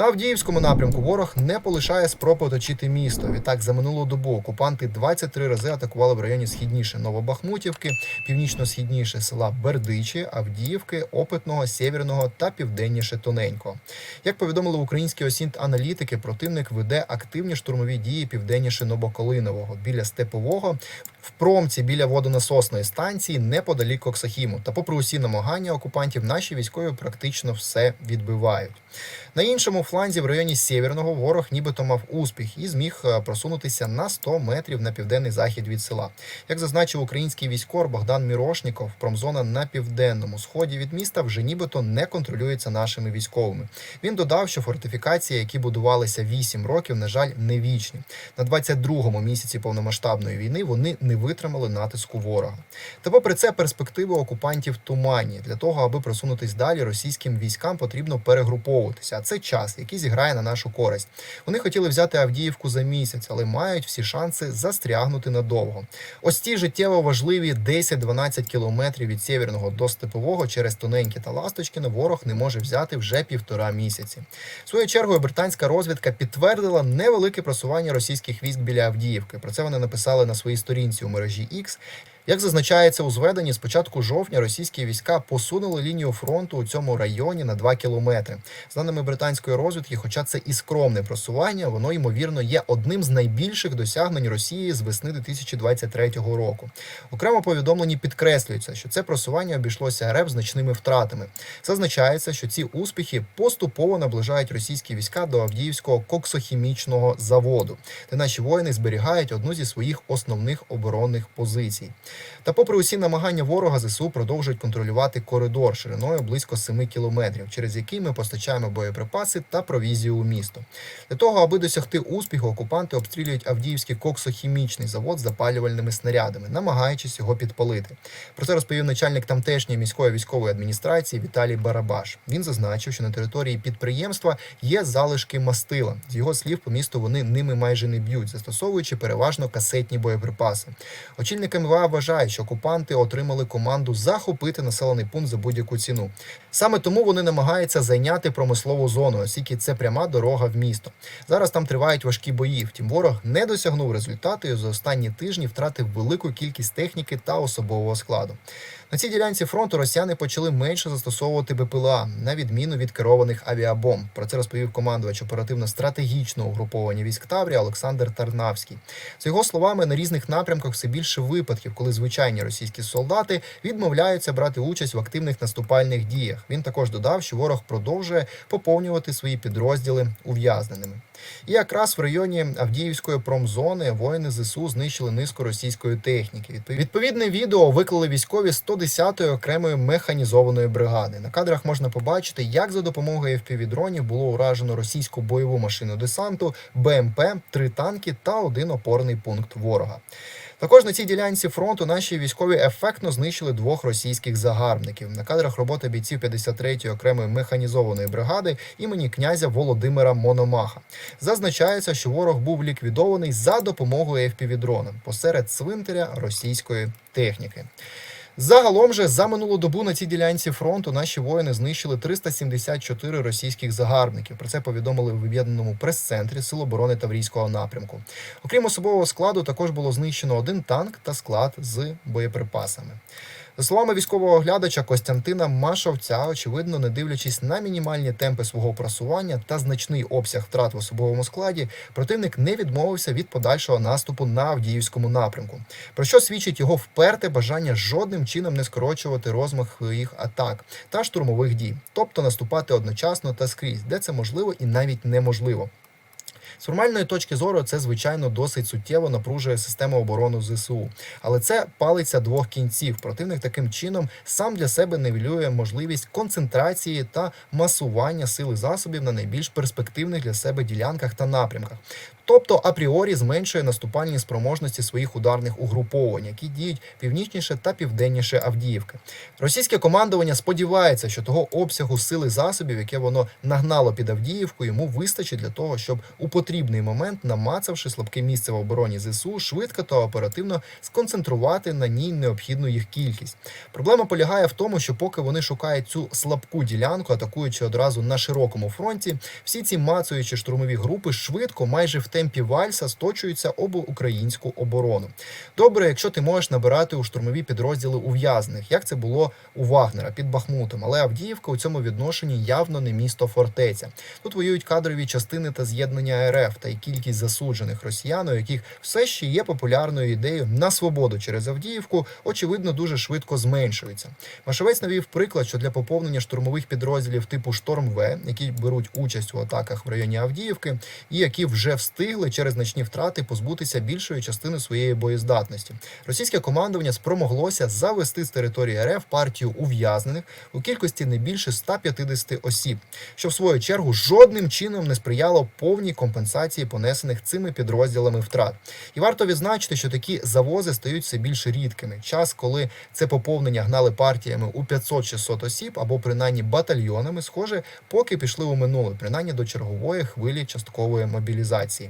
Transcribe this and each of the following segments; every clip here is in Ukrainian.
На Авдіївському напрямку ворог не полишає спроб оточити місто. Відтак за минулу добу окупанти 23 рази атакували в районі східніше Новобахмутівки, північно-східніше села Бердичі, Авдіївки, Опитного, Сєвєрного та південніше Тоненько. Як повідомили українські осінт-аналітики, противник веде активні штурмові дії південніше Новоколинового біля Степового, в промці біля водонасосної станції неподалік Коксахіму. Та, попри усі намагання окупантів, наші військові практично все відбивають. На іншому фланзі в районі Сєвєрного ворог нібито мав успіх і зміг е, просунутися на 100 метрів на південний захід від села. Як зазначив український військор Богдан Мірошніков, промзона на південному сході від міста вже нібито не контролюється нашими військовими. Він додав, що фортифікації, які будувалися 8 років, на жаль, не вічні. На 22-му місяці повномасштабної війни вони не витримали натиску ворога. Та попри це перспективи окупантів туманні. Для того, аби просунутись далі, російським військам потрібно перегруповуватися. А це час, який зіграє на нашу користь. Вони хотіли взяти Авдіївку за місяць, але мають всі шанси застрягнути надовго. Ось ті життєво важливі 10-12 кілометрів від Сєвєрного до Степового через Тоненьке та Ласточкине ворог не може взяти вже півтора місяці. Своєю чергою британська розвідка підтвердила невелике просування російських військ біля Авдіївки. Про це вони написали на своїй сторінці у мережі X. Як зазначається у зведенні, з початку жовтня російські війська посунули лінію фронту у цьому районі на 2 кілометри. За даними британської розвідки, хоча це і скромне просування, воно ймовірно є одним з найбільших досягнень Росії з весни 2023 року. Окремо повідомлені підкреслюється, що це просування обійшлося РФ значними втратами. Зазначається, що ці успіхи поступово наближають російські війська до Авдіївського коксохімічного заводу, де наші воїни зберігають одну зі своїх основних оборонних позицій. Та, попри усі намагання ворога, ЗСУ продовжують контролювати коридор шириною близько 7 кілометрів, через який ми постачаємо боєприпаси та провізію у місто. Для того, аби досягти успіху, окупанти обстрілюють Авдіївський коксохімічний завод з запалювальними снарядами, намагаючись його підпалити. Про це розповів начальник тамтешньої міської військової адміністрації Віталій Барабаш. Він зазначив, що на території підприємства є залишки мастила. З його слів, по місту вони ними майже не б'ють, застосовуючи переважно касетні боєприпаси. Очільник МВА вважає, що окупанти отримали команду захопити населений пункт за будь-яку ціну. Саме тому вони намагаються зайняти промислову зону, оскільки це пряма дорога в місто. Зараз там тривають важкі бої. Втім, ворог не досягнув результату і за останні тижні втратив велику кількість техніки та особового складу. На цій ділянці фронту росіяни почали менше застосовувати БПЛА на відміну від керованих авіабомб. Про це розповів командувач оперативно-стратегічного угруповання військ Таврія Олександр Тарнавський. За його словами, на різних напрямках все більше випадків, коли звичайні російські солдати відмовляються брати участь в активних наступальних діях. Він також додав, що ворог продовжує поповнювати свої підрозділи ув'язненими. І якраз в районі Авдіївської промзони воїни ЗСУ знищили низку російської техніки. Відповідне відео виклали військові 110-ї окремої механізованої бригади. На кадрах можна побачити, як за допомогою FPV-дронів було уражено російську бойову машину десанту, БМП, три танки та один опорний пункт ворога. Також на цій ділянці фронту наші військові ефектно знищили двох російських загарбників. На кадрах роботи бійців 53-ї окремої механізованої бригади імені князя Володимира Мономаха. Зазначається, що ворог був ліквідований за допомогою FPV-дрона посеред цвинтаря російської техніки. Загалом же за минулу добу на цій ділянці фронту наші воїни знищили 374 російських загарбників. Про це повідомили в об'єднаному прес-центрі Сил оборони Таврійського напрямку. Окрім особового складу, також було знищено один танк та склад з боєприпасами. Словами військового оглядача Костянтина Машовця, очевидно, не дивлячись на мінімальні темпи свого просування та значний обсяг втрат в особовому складі, противник не відмовився від подальшого наступу на Авдіївському напрямку. Про що свідчить його вперте бажання жодним чином не скорочувати розмах своїх атак та штурмових дій, тобто наступати одночасно та скрізь, де це можливо і навіть неможливо. З формальної точки зору це звичайно досить суттєво напружує систему оборони ЗСУ, але це палиця двох кінців. Противник таким чином сам для себе невілює можливість концентрації та масування сил і засобів на найбільш перспективних для себе ділянках та напрямках. Тобто апріорі зменшує наступальні спроможності своїх ударних угруповань, які діють північніше та південніше Авдіївки. Російське командування сподівається, що того обсягу сили засобів, яке воно нагнало під Авдіївку, йому вистачить для того, щоб у потрібний момент, намацавши слабке місце в обороні ЗСУ, швидко та оперативно сконцентрувати на ній необхідну їх кількість. Проблема полягає в тому, що поки вони шукають цю слабку ділянку, атакуючи одразу на широкому фронті, всі ці мацуючі штурмові групи швидко, майже в темпі вальса, сточуються об українську оборону. Добре, якщо ти можеш набирати у штурмові підрозділи ув'язнених, як це було у Вагнера під Бахмутом. Але Авдіївка у цьому відношенні явно не місто фортеця. Тут воюють кадрові частини та з'єднання РФ та й кількість засуджених росіян, у яких все ще є популярною ідеєю на свободу через Авдіївку, очевидно, дуже швидко зменшується. Машовець навів приклад, що для поповнення штурмових підрозділів типу Шторм В, які беруть участь у атаках в районі Авдіївки, і які вже встигли через значні втрати позбутися більшої частини своєї боєздатності. Російське командування спромоглося завести з території РФ партію ув'язнених у кількості не більше 150 осіб, що в свою чергу жодним чином не сприяло повній компенсації понесених цими підрозділами втрат. І варто відзначити, що такі завози стають все більш рідкими. Час, коли це поповнення гнали партіями у 500-600 осіб або принаймні батальйонами, схоже, поки пішли у минуле, принаймні до чергової хвилі часткової мобілізації.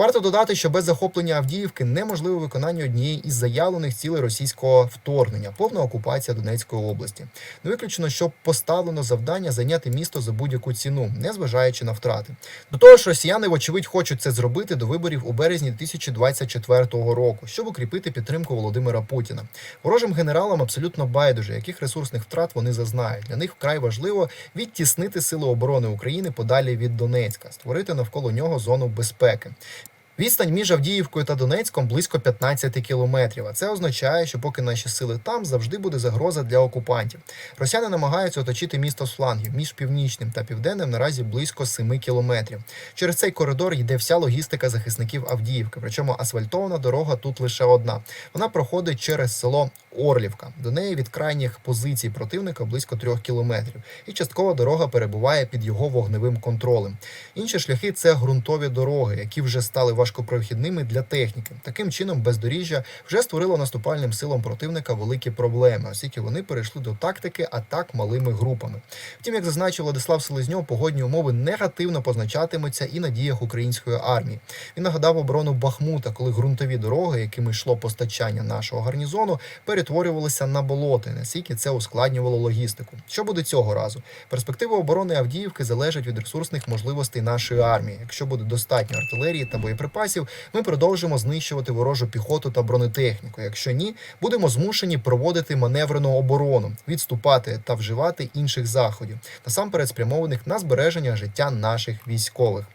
Варто додати, що без захоплення Авдіївки неможливе виконання однієї із заявлених цілей російського вторгнення повна окупація Донецької області. Не виключено, що поставлено завдання зайняти місто за будь-яку ціну, незважаючи на втрати. До того ж, росіяни, вочевидь, хочуть це зробити до виборів у березні 2024 року, щоб укріпити підтримку Володимира Путіна. Ворожим генералам абсолютно байдуже, яких ресурсних втрат вони зазнають. Для них вкрай важливо відтіснити сили оборони України подалі від Донецька, створити навколо нього зону безпеки. Відстань між Авдіївкою та Донецьком близько 15 кілометрів. А це означає, що поки наші сили там завжди буде загроза для окупантів. Росіяни намагаються оточити місто з флангів між північним та південним наразі близько 7 кілометрів. Через цей коридор йде вся логістика захисників Авдіївки. Причому асфальтована дорога тут лише одна. Вона проходить через село Орлівка. До неї від крайніх позицій противника близько 3 кілометрів. І часткова дорога перебуває під його вогневим контролем. Інші шляхи це ґрунтові дороги, які вже стали важкопрохідними для техніки. Таким чином, бездоріжжя вже створило наступальним силам противника великі проблеми, оскільки вони перейшли до тактики атак малими групами. Втім, як зазначив Владислав Селезньов, погодні умови негативно позначатимуться і на діях української армії. Він нагадав оборону Бахмута, коли ґрунтові дороги, якими йшло постачання нашого гарнізону, перетворювалися на болоти, наскільки це ускладнювало логістику. Що буде цього разу? Перспективи оборони Авдіївки залежать від ресурсних можливостей нашої армії. Якщо буде достатньо артилерії та боєприпасів, ми продовжимо знищувати ворожу піхоту та бронетехніку. Якщо ні, будемо змушені проводити маневрену оборону, відступати та вживати інших заходів, насамперед спрямованих на збереження життя наших військових.